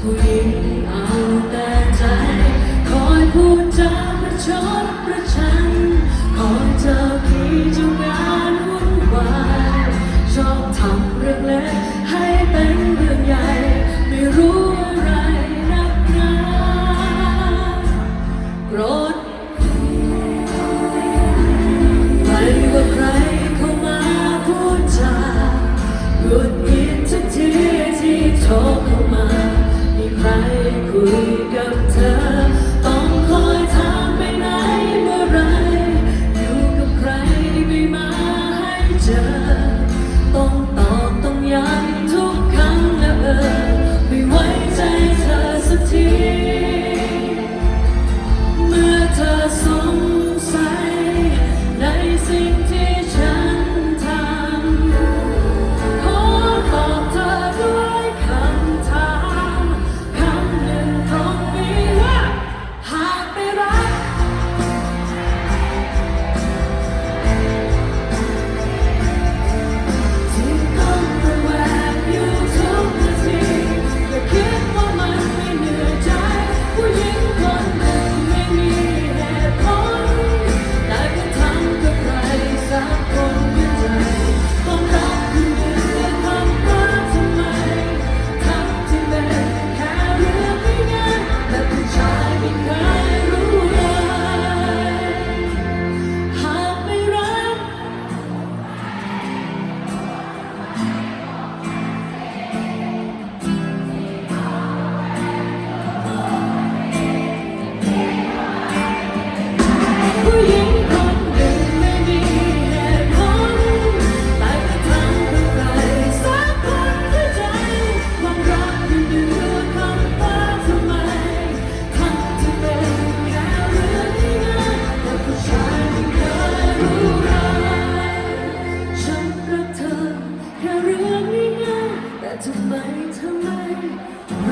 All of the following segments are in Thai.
ผู้หญิงเอาแต่ใจ คอยพูดจาประชดประชัน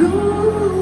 Ooh.